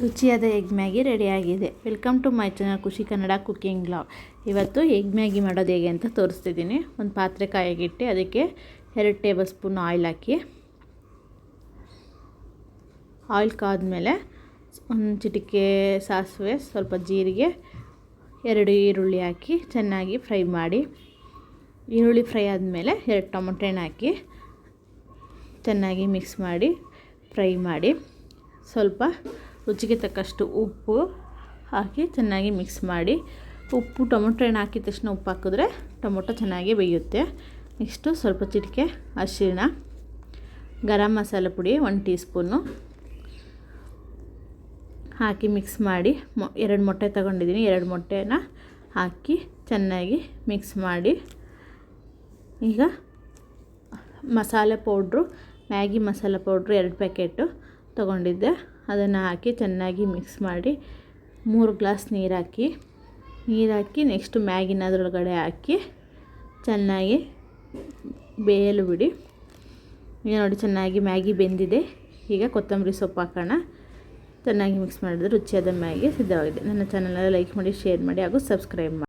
ರುಚಿಯಾದ egg Maggi ರೆಡಿಯಾಗಿದೆ. Welcome to my channel Khushi Kannada cooking blog ಇವತ್ತು egg Maggi ಮಾಡೋದು ಹೇಗೆ ಅಂತ ತೋರಿಸ್ತಿದ್ದೀನಿ. ಒಂದು ಪಾತ್ರೆ ಕಾಯಾಗಿಟ್ಟು ಅದಕ್ಕೆ ಎರಡು ಟೇಬಲ್ ಸ್ಪೂನ್ ಆಯಿಲ್ ಹಾಕಿ. ಆಯಿಲ್ ಕಾದ್ಮೇಲೆ ಒಂದು ಚಿಟಿಕೆ ಸಾಸಿವೆ, ಸ್ವಲ್ಪ ಜೀರಿಗೆ, ಎರಡು ಈರುಳ್ಳಿ ಹಾಕಿ ಚೆನ್ನಾಗಿ ಫ್ರೈ ಮಾಡಿ. ಈರುಳ್ಳಿ ಫ್ರೈ ಆದಮೇಲೆ ಎರಡು ಟೊಮೊಟೊ ಹಣ್ಣು ಹಾಕಿ ಚೆನ್ನಾಗಿ ಮಿಕ್ಸ್ ಮಾಡಿ ಫ್ರೈ ಮಾಡಿ. ಸ್ವಲ್ಪ ರುಚಿಗೆ ತಕ್ಕಷ್ಟು ಉಪ್ಪು ಹಾಕಿ ಚೆನ್ನಾಗಿ ಮಿಕ್ಸ್ ಮಾಡಿ. ಉಪ್ಪು, ಟೊಮೊಟೊ ಹಣ್ಣು ಹಾಕಿದ ತಕ್ಷಣ ಉಪ್ಪು ಹಾಕಿದ್ರೆ ಟೊಮೊಟೊ ಚೆನ್ನಾಗಿ ಬೇಯುತ್ತೆ. ನೆಕ್ಸ್ಟು ಸ್ವಲ್ಪ ಚಿಟಿಕೆ, ಅರಿಶಿಣ, ಗರಂ ಮಸಾಲೆ ಪುಡಿ ಒಂದು ಟೀ ಸ್ಪೂನು ಹಾಕಿ ಮಿಕ್ಸ್ ಮಾಡಿ, ಮೊ, ಎರಡು ಮೊಟ್ಟೆ ತಗೊಂಡಿದ್ದೀನಿ ಎರಡು ಮೊಟ್ಟೆನ ಹಾಕಿ ಚೆನ್ನಾಗಿ ಮಿಕ್ಸ್ ಮಾಡಿ. ಈಗ ಮಸಾಲೆ ಪೌಡ್ರು ಮ್ಯಾಗಿ ಮಸಾಲೆ ಪೌಡ್ರು ಎರಡು ಪ್ಯಾಕೆಟು ತೊಗೊಂಡಿದ್ದೆ. ಅದನ್ನು ಹಾಕಿ ಚೆನ್ನಾಗಿ ಮಿಕ್ಸ್ ಮಾಡಿ ಮೂರು ಗ್ಲಾಸ್ ನೀರು ಹಾಕಿ ನೀರು ಹಾಕಿ ನೆಕ್ಸ್ಟ್ ಮ್ಯಾಗಿನ ಅದರೊಳಗಡೆ ಹಾಕಿ ಚೆನ್ನಾಗಿ ಬೇಯಲು ಬಿಡಿ. ಈಗ ನೋಡಿ ಚೆನ್ನಾಗಿ ಮ್ಯಾಗಿ ಬೆಂದಿದೆ. ಈಗ ಕೊತ್ತಂಬರಿ ಸೊಪ್ಪು ಹಾಕೋಣ. ಚೆನ್ನಾಗಿ ಮಿಕ್ಸ್ ಮಾಡಿದ್ರೆ ರುಚಿಯಾದ ಮ್ಯಾಗಿ ಸಿದ್ಧವಾಗಿದೆ. ನನ್ನ ಚಾನಲಲ್ಲಿ ಲೈಕ್ ಮಾಡಿ ಶೇರ್ ಮಾಡಿ ಹಾಗೂ ಸಬ್ಸ್ಕ್ರೈಬ್ ಮಾಡಿ.